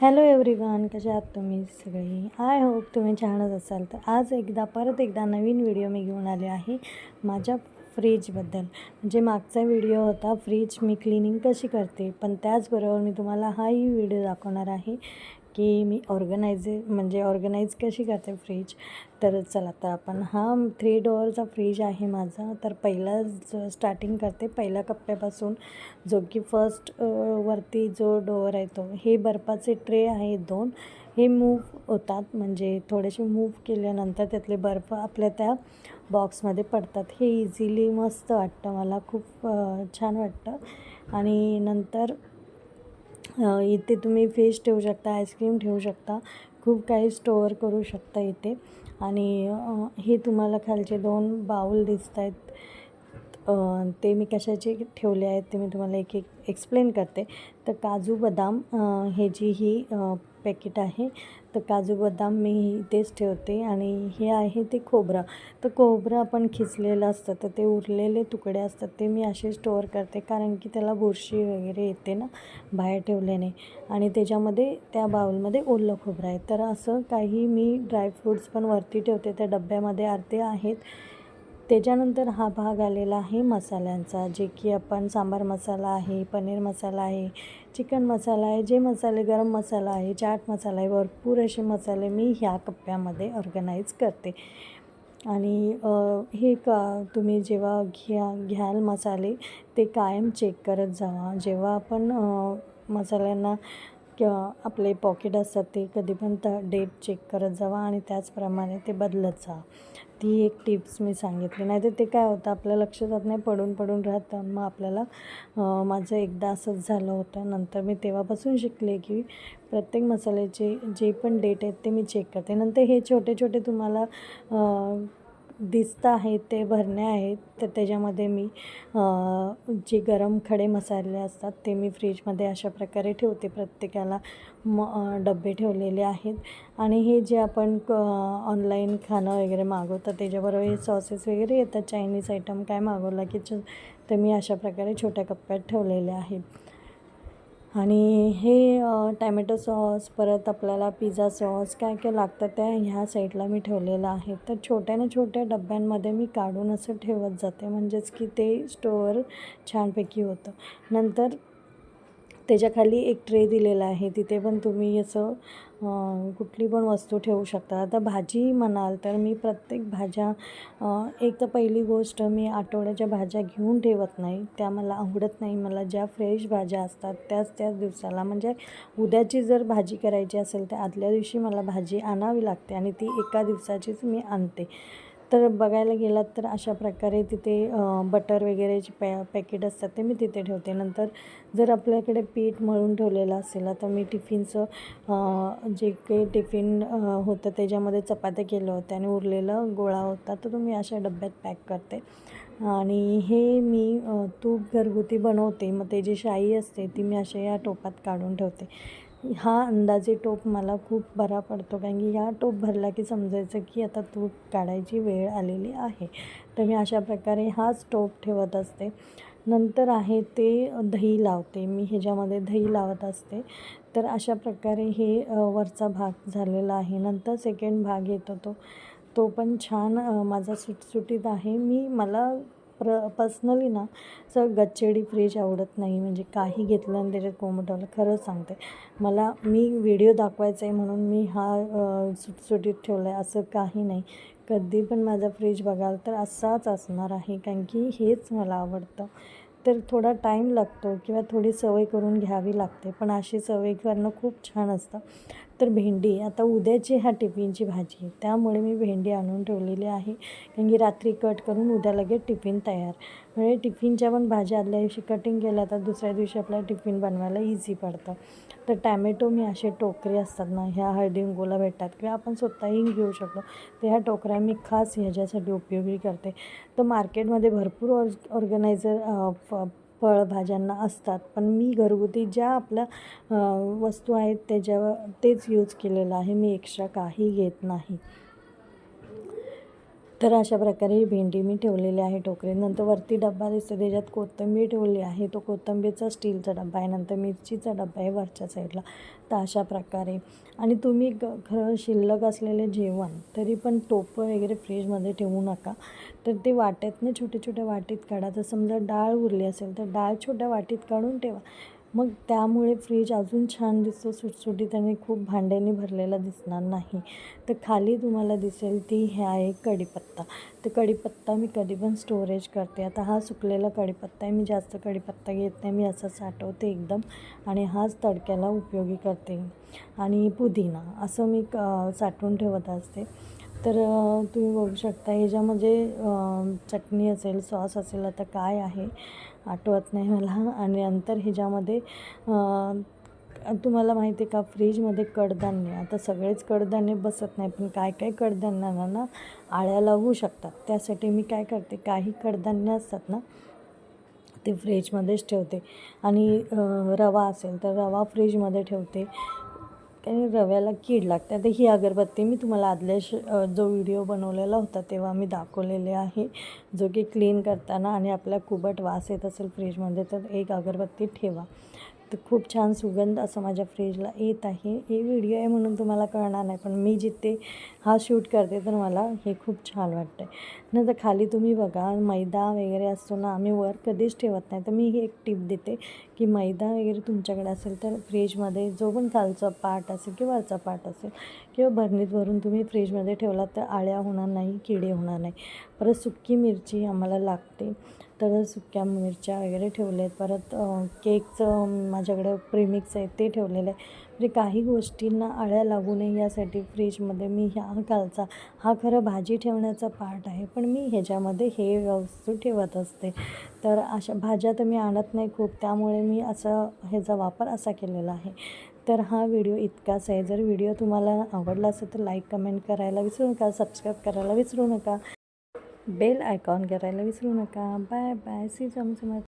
Hello everyone कशा आहात तुम्ही सगळी? आय होप तुम्ही छानच असाल. तर आज एकदा परत एकदा नवीन व्हिडिओ मी घेऊन आले आहे. माझ्या फ्रीजबद्दल. म्हणजे मागचा व्हिडिओ होता फ्रीज मी क्लिनिंग कशी करते पण त्याचबरोबर मी तुम्हाला हाही व्हिडिओ दाखवणार आहे की मी ऑर्गनायझे म्हणजे ऑर्गनाईज कशी करते फ्रीज. तर चला तर आपण हा थ्री डोअरचा फ्रीज आहे माझा. तर पहिला जो स्टार्टिंग करते पहिल्या कप्प्यापासून जो की फर्स्ट वरती जो डोअर आहे तो हे बर्फाचे ट्रे आहे दोन. हे मूव्ह होतात. म्हणजे थोडेसे मूव्ह केल्यानंतर त्यातले बर्फ आपल्या त्या बॉक्समध्ये पडतात. हे इझिली मस्त वाटतं. मला खूप छान वाटतं. आणि नंतर इथे तुम्ही फिश ठेवू शकता आईस्क्रीम ठेवू शकता. खूप काही स्टोअर करू शकता इथे. आणि हे तुम्हाला खालचे दोन बाऊल दिसत आहेत ते मी कशाचे ठेवले आहेत ते मी तुम्हाला एक एक एक्सप्लेन करते. तर काजू बदाम हे जी ही पॅकेट आहे तर काजू बदाम मी इथेच ठेवते आणि हे आहे ते खोबरं. तर खोबरं आपण खिचलेलं असतं तर ते उरलेले तुकडे असतात ते मी असे स्टोअर करते कारण की त्याला बुरशी वगैरे येते ना बाहेर ठेवल्याने. आणि त्याच्यामध्ये त्या बाउलमध्ये ओलं खोबरं आहे. तर असं काही मी ड्रायफ्रूट्स पण वरती ठेवते. त्या डब्यामध्ये अर्धे आहेत. त्याच्यानंतर हा भाग आलेला आहे मसाल्यांचा जे की आपण सांबार मसाला आहे पनीर मसाला आहे चिकन मसाला आहे जे मसाले गरम मसाला आहे चाट मसाला आहे भरपूर असे मसाले मी ह्या कप्प्यामध्ये ऑर्गनाईज करते. आणि हे का तुम्ही जेव्हा घ्या घ्याल मसाले ते कायम चेक करत जावा. जेव्हा आपण मसाल्यांना किंवा आपले पॉकेट असतात ते कधी पण त डेट चेक करत जावा आणि त्याचप्रमाणे ते बदलत जा. ती एक टिप्स मी सांगितली. नाही तर ते काय होतं आपल्या लक्षात नाही पडून पडून राहतं. मग आपल्याला माझं एकदा असंच झालं होतं. नंतर मी तेव्हापासून शिकले की प्रत्येक मसाल्याचे जे पण डेट आहेत ते मी चेक करते. नंतर हे छोटे छोटे तुम्हाला दिसतं आहे ते भरणे आहेत. तर त्याच्यामध्ये मी जे गरम खडे मसाले असतात ते मी फ्रीजमध्ये अशा प्रकारे ठेवते. प्रत्येकाला म डबे ठेवलेले आहेत. आणि हे जे आपण क ऑनलाईन खाणं वगैरे मागवतं त्याच्याबरोबर हे सॉसेस वगैरे येतात. चायनीज आयटम काय मागवला की च मी अशा प्रकारे छोट्या कप्प्यात ठेवलेले आहेत. आणि हे टॅमॅटो सॉस परत आपल्याला पिझ्झा सॉस काय काय लागतं त्या ह्या साईडला मी ठेवलेलं आहे. तर छोट्या ना छोट्या डब्यांमध्ये मी काढून असं ठेवत जाते. म्हणजेच की ते स्टोअर छानपैकी होतं. नंतर त्याच्याखाली एक ट्रे दिलेला आहे. तिथे पण तुम्ही असं कुठली पण वस्तू ठेवू शकता. आता भाजी म्हणाल तर मी प्रत्येक भाज्या एक तर पहिली गोष्ट मी आठवड्याच्या भाज्या घेऊन ठेवत नाही. त्या मला आवडत नाही. मला ज्या फ्रेश भाज्या असतात त्याच त्याच दिवसाला म्हणजे उद्याची जर भाजी करायची असेल तर आदल्या दिवशी मला भाजी आणावी लागते आणि ती एका दिवसाचीच मी आणते. तर बघायला गेलात तर अशा प्रकारे तिथे बटर वगैरेचे पॅ पॅकेट असतात ते मी तिथे ठेवते. नंतर जर आपल्याकडे पीठ मळून ठेवलेलं असेल तर मी टिफिनचं जे काही टिफिन होतं त्याच्यामध्ये चपात्या केलं होत्या आणि उरलेलं गोळा होता तर तो मी अशा डब्यात पॅक करते. आणि हे मी तूप घरगुती बनवते. मग त्याची शाई असते ती मी अशा या टोपात काढून ठेवते. हा अंदाजे टोप मला खूप बरा पडतो. कारण की ह्या टोप भरला की समजायचं की आता तूप काढायची वेळ आलेली आहे. तर मी अशा प्रकारे हाच टोप ठेवत असते. नंतर आहे ते दही लावते. मी ह्याच्यामध्ये दही लावत असते. तर अशा प्रकारे हे वरचा भाग झालेला आहे. नंतर सेकंड भाग येतो तो. तो पण छान माझा सुटसुटीत आहे. मी मला प्र पर्सनली ना असं गच्चेडी फ्रीज आवडत नाही. म्हणजे काही घेतलं आणि त्याच्यात कोमटवलं खरंच सांगते. मला मी व्हिडिओ दाखवायचा आहे म्हणून मी हा सुटसुटीत ठेवला आहे असं काही नाही. कधी पण माझा फ्रीज बघाल तर असाच असणार आहे कारण की हेच मला आवडतं. तर थोडा टाईम लागतो किंवा थोडी सवय करून घ्यावी लागते. पण अशी सवय करणं खूप छान असतं. तर भेंडी आता उद्याची ह्या टिफिनची भाजी. आहे त्यामुळे मी भेंडी आणून ठेवलेली आहे. कारण की रात्री कट करून उद्या लगेच टिफिन तयार. म्हणजे टिफिनच्या पण भाज्या आदल्या दिवशी कटिंग केल्या तर दुसऱ्या दिवशी आपल्याला टिफिन बनवायला इझी पडतं. तर टॅमॅटो मी असे टोकरे असतात ना ह्या हळदींगोला भेटतात किंवा आपण स्वतःही घेऊ शकतो. तर ह्या टोकऱ्या मी खास ह्याच्यासाठी उपयोगी करते. तर मार्केटमध्ये भरपूर ऑर्ग ऑर्गनायझर फळभाज्यांना असतात. पण मी घरगुती ज्या आपल्या वस्तू आहेत त्याच्यावर तेच यूज केलेलं आहे. मी एक्स्ट्रा काही घेत नाही. तर अशा प्रकारे ही भेंडी मी ठेवलेली आहे टोकरीत. नंतर वरती डब्बा दिसतो त्याच्यात कोथिंबीर ठेवली आहे. तो कोथिंबीरचा स्टीलचा डब्बा आहे नंतर मिरचीचा डब्बा आहे वरच्या साईडला. तर अशा प्रकारे. आणि तुम्ही ग खरं शिल्लक असलेले जेवण तरी पण टोपं वगैरे फ्रीजमध्ये ठेवू नका. तर ते वाट्यातनं छोट्या छोट्या वाटीत काढा. तर समजा डाळ उरली असेल तर डाळ छोट्या वाटीत काढून ठेवा. मग त्यामुळे फ्रीज अजून छान दिसतो. सुटसुटीत आणि खूप भांड्याने भरलेला दिसणार नाही. तर खाली तुम्हाला दिसेल ती ह्या आहे कढीपत्ता. तर कढीपत्ता मी कधी पण स्टोरेज करते. आता हा सुकलेला कढीपत्ता आहे. मी जास्त कढीपत्ता घेत नाही. मी असं साठवते एकदम. आणि हाच तडक्याला उपयोगी करते. आणि पुदिना असं मी क साठवून ठेवत असते. तर तुम्ही बघू शकता ह्याच्यामध्ये चटणी असेल सॉस असेल आता काय आहे आठवत नाही मला. आणि नंतर ह्याच्यामध्ये तुम्हाला माहिती आहे का फ्रीजमध्ये कडधान्य. आता सगळेच कडधान्य बसत नाही पण काय काय कडधान्यांना ना आळ्या लागू शकतात. त्यासाठी मी काय करते काही कडधान्य असतात ना ते फ्रीजमध्येच ठेवते. आणि रवा असेल तर रवा फ्रीजमध्ये ठेवते. आणि रव्याला कीड लागते. आता ही अगरबत्ती मी तुम्हाला आदल्या श जो व्हिडिओ बनवलेला होता तेव्हा मी दाखवलेले आहे. जो की क्लीन करताना आणि आपल्या कुबट वास येत असेल फ्रीजमध्ये तर एक अगरबत्ती ठेवा. तर खूप छान सुगंध असं माझ्या फ्रीजला येत आहे. हे व्हिडिओ आहे म्हणून तुम्हाला कळणार नाही पण मी जिथे हा शूट करते तर मला हे खूप छान वाटतं आहे नंतर खाली तुम्ही बघा मैदा वगैरे असतो ना आम्ही वर कधीच ठेवत नाही. तर मी ही एक टिप देते की मैदा वगैरे तुमच्याकडे असेल तर फ्रीजमध्ये जो पण खालचा पार्ट असेल किंवा वरचा पार्ट असेल किंवा भरणीत भरून तुम्ही फ्रीजमध्ये ठेवलात तर आळ्या होणार नाही किडे होणार नाही. परत सुक्की मिरची आम्हाला लागते. तर सुक्या मिरच्या वगैरे ठेवल्या आहेत. परत केकचं माझ्याकडे प्रीमिक्स आहे ते ठेवलेलं आहे म्हणजे काही गोष्टींना आळ्या लागू नये यासाठी फ्रीजमध्ये मी ह्या कालचा हा खरं भाजी ठेवण्याचा पार्ट आहे. पण मी ह्याच्यामध्ये हे वस्तू ठेवत असते. तर अशा भाज्या तर मी आणत नाही खूप. त्यामुळे मी असं ह्याचा वापर असा केलेला आहे. तर हा व्हिडिओ इतकाच आहे. जर व्हिडिओ तुम्हाला आवडला असेल तर लाईक कमेंट करायला विसरू नका सबस्क्राईब करायला विसरू नका. बेल आयकॉन करायला विसरू नका बाय बाय सी समसमत